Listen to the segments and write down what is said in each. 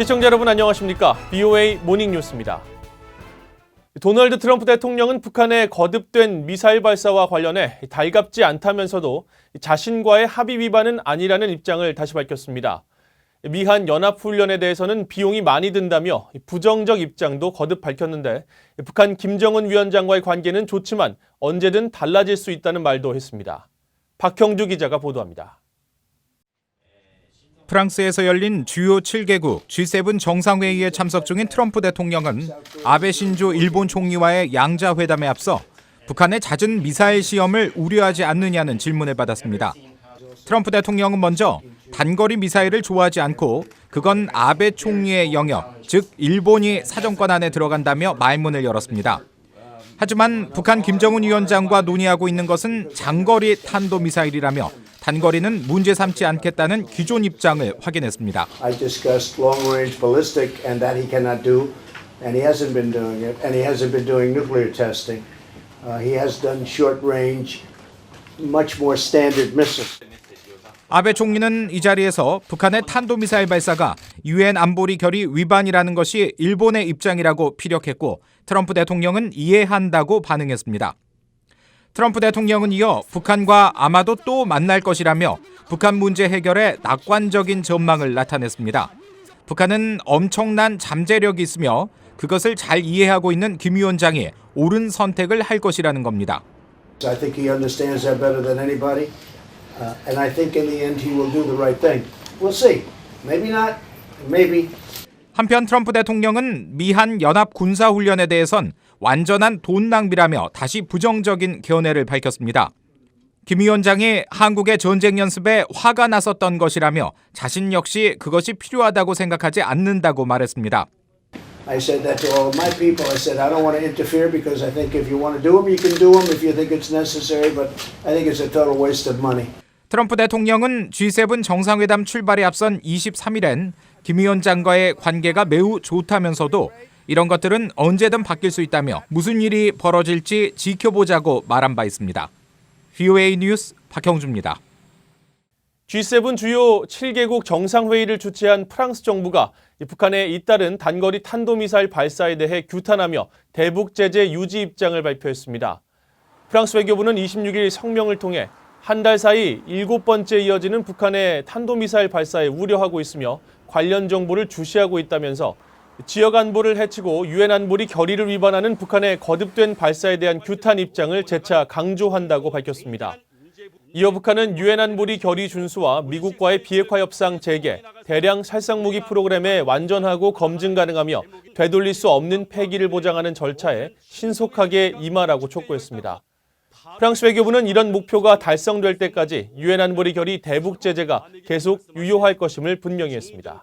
시청자 여러분 안녕하십니까? BOA 모닝 뉴스입니다. 도널드 트럼프 대통령은 북한의 거듭된 미사일 발사와 관련해 달갑지 않다면서도 자신과의 합의 위반은 아니라는 입장을 다시 밝혔습니다. 미한 연합훈련에 대해서는 비용이 많이 든다며 부정적 입장도 거듭 밝혔는데 북한 김정은 위원장과의 관계는 좋지만 언제든 달라질 수 있다는 말도 했습니다. 박형주 기자가 보도합니다. 프랑스에서 열린 주요 7개국 G7 정상회의에 참석 중인 트럼프 대통령은 아베 신조 일본 총리와의 양자 회담에 앞서 북한의 잦은 미사일 시험을 우려하지 않느냐는 질문을 받았습니다. 트럼프 대통령은 먼저 단거리 미사일을 좋아하지 않고 그건 아베 총리의 영역, 즉 일본이 사정권 안에 들어간다며 말문을 열었습니다. 하지만 북한 김정은 위원장과 논의하고 있는 것은 장거리 탄도 미사일이라며 단거리는 문제 삼지 않겠다는 기존 입장을 확인했습니다. I discussed long range ballistic and that he cannot do, and he hasn't been doing it, and he hasn't been doing nuclear testing. Uh, he has done short range, much more standard missiles. 아베 총리는 이 자리에서 북한의 탄도미사일 발사가 유엔 안보리 결의 위반이라는 것이 일본의 입장이라고 피력했고 트럼프 대통령은 이해한다고 반응했습니다. 트럼프 대통령은 이어 북한과 아마도 또 만날 것이라며 북한 문제 해결에 낙관적인 전망을 나타냈습니다. 북한은 엄청난 잠재력이 있으며 그것을 잘 이해하고 있는 김 위원장이 옳은 선택을 할 것이라는 겁니다. I think he understands that better than anybody, uh, and I think in the end he will do the right thing. We'll see. Maybe not, maybe. 한편 트럼프 대통령은 미한 연합 군사 훈련에 대해선 완전한 돈 낭비라며 다시 부정적인 견해를 밝혔습니다. 김 위원장이 한국의 전쟁 연습에 화가 났었던 것이라며 자신 역시 그것이 필요하다고 생각하지 않는다고 말했습니다. I said that to all my people. I said I don't want to interfere because I think if you want to do them, you can do them if you think it's necessary, but I think it's a total waste of money. 트럼프 대통령은 G7 정상회담 출발에 앞선 23일엔 김 위원장과의 관계가 매우 좋다면서도 이런 것들은 언제든 바뀔 수 있다며 무슨 일이 벌어질지 지켜보자고 말한 바 있습니다. VOA 뉴스 박형주입니다. G7 주요 7개국 정상회의를 주최한 프랑스 정부가 북한의 잇따른 단거리 탄도미사일 발사에 대해 규탄하며 대북 제재 유지 입장을 발표했습니다. 프랑스 외교부는 26일 성명을 통해 한 달 사이 일곱 번째 이어지는 북한의 탄도미사일 발사에 우려하고 있으며 관련 정보를 주시하고 있다면서 지역 안보를 해치고 유엔 안보리 결의를 위반하는 북한의 거듭된 발사에 대한 규탄 입장을 재차 강조한다고 밝혔습니다. 이어 북한은 유엔 안보리 결의 준수와 미국과의 비핵화 협상 재개, 대량 살상 무기 프로그램의 완전하고 검증 가능하며 되돌릴 수 없는 폐기를 보장하는 절차에 신속하게 임하라고 촉구했습니다. 프랑스 외교부는 이런 목표가 달성될 때까지 유엔 안보리 결의 대북 제재가 계속 유효할 것임을 분명히 했습니다.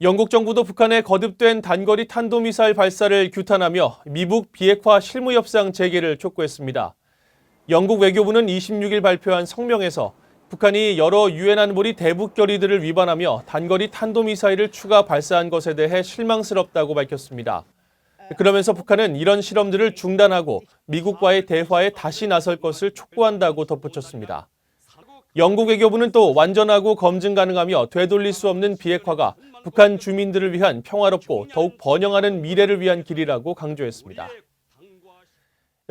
영국 정부도 북한의 거듭된 단거리 탄도미사일 발사를 규탄하며 미북 비핵화 실무 협상 재개를 촉구했습니다. 영국 외교부는 26일 발표한 성명에서 북한이 여러 유엔 안보리 대북 결의들을 위반하며 단거리 탄도미사일을 추가 발사한 것에 대해 실망스럽다고 밝혔습니다. 그러면서 북한은 이런 실험들을 중단하고 미국과의 대화에 다시 나설 것을 촉구한다고 덧붙였습니다. 영국 외교부는 또 완전하고 검증 가능하며 되돌릴 수 없는 비핵화가 북한 주민들을 위한 평화롭고 더욱 번영하는 미래를 위한 길이라고 강조했습니다.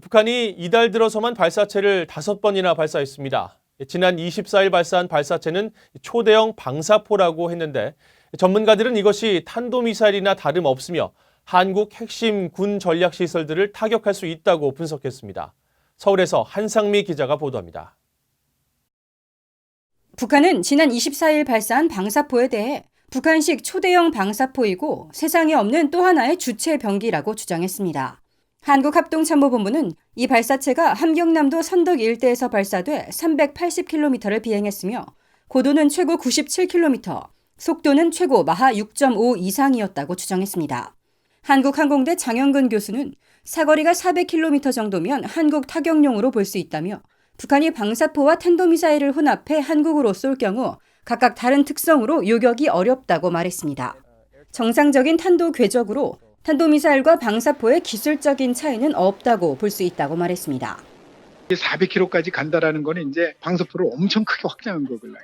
북한이 이달 들어서만 발사체를 다섯 번이나 발사했습니다. 지난 24일 발사한 발사체는 초대형 방사포라고 했는데 전문가들은 이것이 탄도미사일이나 다름없으며 한국 핵심 군 전략 시설들을 타격할 수 있다고 분석했습니다. 서울에서 한상미 기자가 보도합니다. 북한은 지난 24일 발사한 방사포에 대해 북한식 초대형 방사포이고 세상에 없는 또 하나의 주체 병기라고 주장했습니다. 한국합동참모본부는 이 발사체가 함경남도 선덕 일대에서 발사돼 380km를 비행했으며 고도는 최고 97km, 속도는 최고 마하 6.5 이상이었다고 주장했습니다. 한국항공대 장영근 교수는 사거리가 400km 정도면 한국 타격용으로 볼 수 있다며 북한이 방사포와 탄도미사일을 혼합해 한국으로 쏠 경우 각각 다른 특성으로 요격이 어렵다고 말했습니다. 정상적인 탄도 궤적으로 탄도미사일과 방사포의 기술적인 차이는 없다고 볼 수 있다고 말했습니다. 400km까지 간다라는 거는 이제 방사포를 엄청 크게 확장한 거거든요.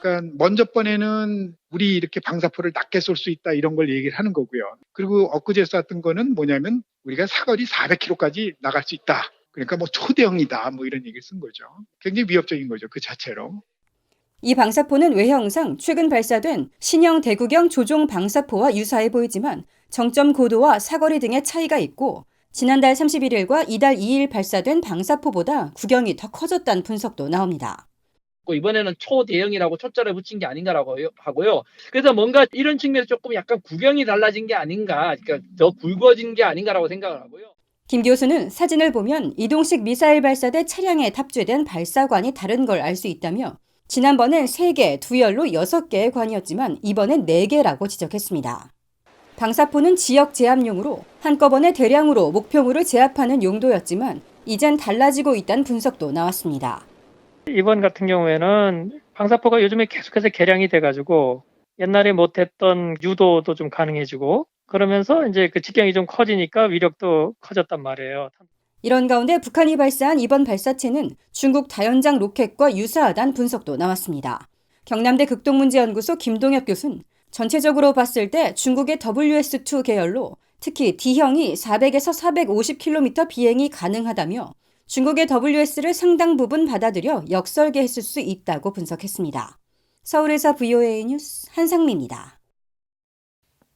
그러니까 먼저 번에는 우리 이렇게 방사포를 낮게 쏠 수 있다 이런 걸 얘기를 하는 거고요. 그리고 엊그제 쐈던 거는 뭐냐면 우리가 사거리 400km까지 나갈 수 있다. 그러니까 뭐 초대형이다 뭐 이런 얘기를 쓴 거죠. 굉장히 위협적인 거죠 그 자체로. 이 방사포는 외형상 최근 발사된 신형 대구경 조종 방사포와 유사해 보이지만 정점 고도와 사거리 등의 차이가 있고 지난달 31일과 이달 2일 발사된 방사포보다 구경이 더 커졌다는 분석도 나옵니다. 고 이번에는 초대형이라고 초짜를 붙인 게 아닌가라고 하고요. 그래서 뭔가 이런 측면에서 조금 약간 구경이 달라진 게 아닌가, 그러니까 더 굵어진 게 아닌가라고 생각을 하고요. 김 교수는 사진을 보면 이동식 미사일 발사대 차량에 탑재된 발사관이 다른 걸 알 수 있다며 지난번엔 3개, 두열로 6개의 관이었지만 이번엔 4개라고 지적했습니다. 방사포는 지역 제압용으로 한꺼번에 대량으로 목표물을 제압하는 용도였지만 이젠 달라지고 있다는 분석도 나왔습니다. 이번 같은 경우에는 방사포가 요즘에 계속해서 개량이 돼가지고 옛날에 못했던 유도도 좀 가능해지고 그러면서 이제 그 직경이 좀 커지니까 위력도 커졌단 말이에요. 이런 가운데 북한이 발사한 이번 발사체는 중국 다연장 로켓과 유사하다는 분석도 나왔습니다. 경남대 극동문제연구소 김동엽 교수는 전체적으로 봤을 때 중국의 WS2 계열로 특히 D형이 400에서 450km 비행이 가능하다며 중국의 WS를 상당 부분 받아들여 역설계했을 수 있다고 분석했습니다. 서울에서 VOA 뉴스 한상미입니다.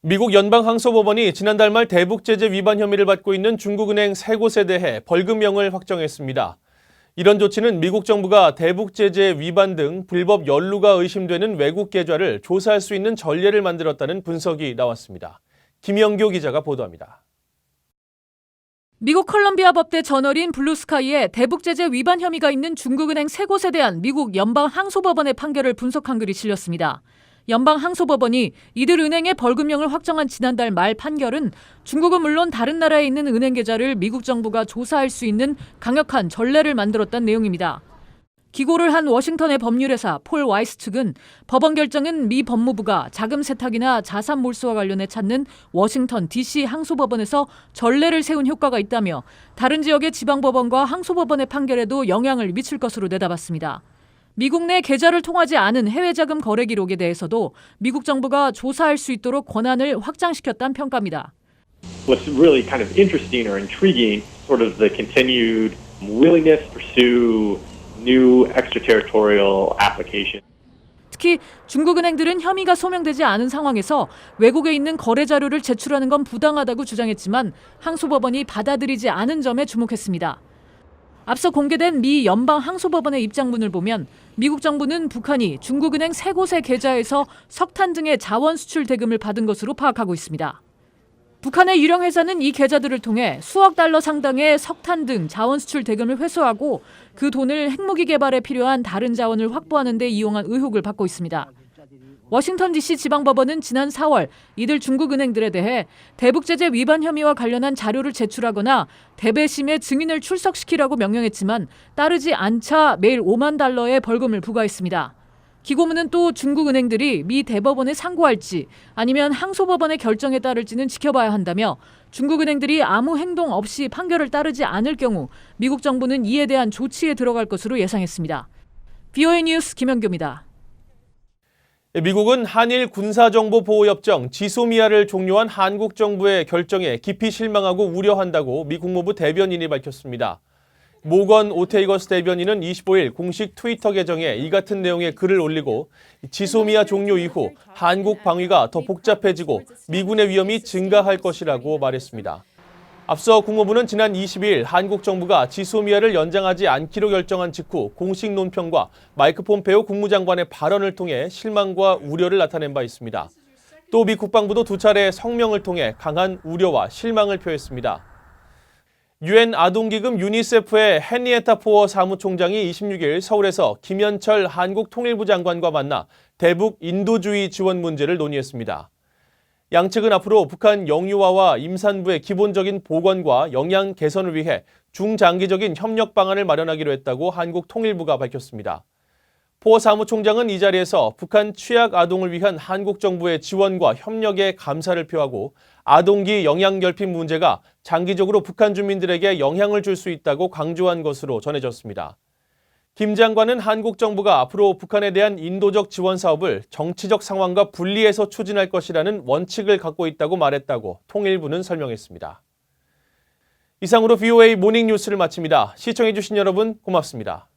미국 연방항소법원이 지난달 말 대북 제재 위반 혐의를 받고 있는 중국은행 세 곳에 대해 벌금형을 확정했습니다. 이런 조치는 미국 정부가 대북 제재 위반 등 불법 연루가 의심되는 외국 계좌를 조사할 수 있는 전례를 만들었다는 분석이 나왔습니다. 김영교 기자가 보도합니다. 미국 컬럼비아 법대 저널인 블루스카이에 대북 제재 위반 혐의가 있는 중국은행 세 곳에 대한 미국 연방 항소법원의 판결을 분석한 글이 실렸습니다. 연방 항소법원이 이들 은행의 벌금형을 확정한 지난달 말 판결은 중국은 물론 다른 나라에 있는 은행 계좌를 미국 정부가 조사할 수 있는 강력한 전례를 만들었다는 내용입니다. 기고를 한 워싱턴의 법률회사 폴 와이스 측은 법원 결정은 미 법무부가 자금 세탁이나 자산 몰수와 관련해 찾는 워싱턴 DC 항소법원에서 전례를 세운 효과가 있다며 다른 지역의 지방법원과 항소법원의 판결에도 영향을 미칠 것으로 내다봤습니다. 미국 내 계좌를 통하지 않은 해외 자금 거래 기록에 대해서도 미국 정부가 조사할 수 있도록 권한을 확장시켰다는 평가입니다. what's really kind of interesting or intriguing, sort of the continued willingness to pursue new extraterritorial applications. 특히 중국 은행들은 혐의가 소명되지 않은 상황에서 외국에 있는 거래 자료를 제출하는 건 부당하다고 주장했지만 항소법원이 받아들이지 않은 점에 주목했습니다. 앞서 공개된 미 연방 항소법원의 입장문을 보면 미국 정부는 북한이 중국은행 세 곳의 계좌에서 석탄 등의 자원 수출 대금을 받은 것으로 파악하고 있습니다. 북한의 유령 회사는 이 계좌들을 통해 수억 달러 상당의 석탄 등 자원 수출 대금을 회수하고 그 돈을 핵무기 개발에 필요한 다른 자원을 확보하는 데 이용한 의혹을 받고 있습니다. 워싱턴 DC 지방법원은 지난 4월 이들 중국 은행들에 대해 대북 제재 위반 혐의와 관련한 자료를 제출하거나 대배심의 증인을 출석시키라고 명령했지만 따르지 않자 매일 5만 달러의 벌금을 부과했습니다. 기고문은 또 중국 은행들이 미 대법원에 상고할지 아니면 항소법원의 결정에 따를지는 지켜봐야 한다며 중국 은행들이 아무 행동 없이 판결을 따르지 않을 경우 미국 정부는 이에 대한 조치에 들어갈 것으로 예상했습니다. BOA 뉴스 김현교입니다. 미국은 한일 군사정보보호협정 지소미아를 종료한 한국 정부의 결정에 깊이 실망하고 우려한다고 미 국무부 대변인이 밝혔습니다. 모건 오테이거스 대변인은 25일 공식 트위터 계정에 이 같은 내용의 글을 올리고 지소미아 종료 이후 한국 방위가 더 복잡해지고 미군의 위험이 증가할 것이라고 말했습니다. 앞서 국무부는 지난 22일 한국 정부가 지소미아를 연장하지 않기로 결정한 직후 공식 논평과 마이크 폼페오 국무장관의 발언을 통해 실망과 우려를 나타낸 바 있습니다. 또 미 국방부도 두 차례 성명을 통해 강한 우려와 실망을 표했습니다. 유엔 아동기금 유니세프의 헨리에타 포어 사무총장이 26일 서울에서 김현철 한국 통일부 장관과 만나 대북 인도주의 지원 문제를 논의했습니다. 양측은 앞으로 북한 영유아와 임산부의 기본적인 보건과 영양 개선을 위해 중장기적인 협력 방안을 마련하기로 했다고 한국 통일부가 밝혔습니다. 포 사무총장은 이 자리에서 북한 취약 아동을 위한 한국 정부의 지원과 협력에 감사를 표하고 아동기 영양 결핍 문제가 장기적으로 북한 주민들에게 영향을 줄 수 있다고 강조한 것으로 전해졌습니다. 김 장관은 한국 정부가 앞으로 북한에 대한 인도적 지원 사업을 정치적 상황과 분리해서 추진할 것이라는 원칙을 갖고 있다고 말했다고 통일부는 설명했습니다. 이상으로 VOA 모닝 뉴스를 마칩니다. 시청해주신 여러분 고맙습니다.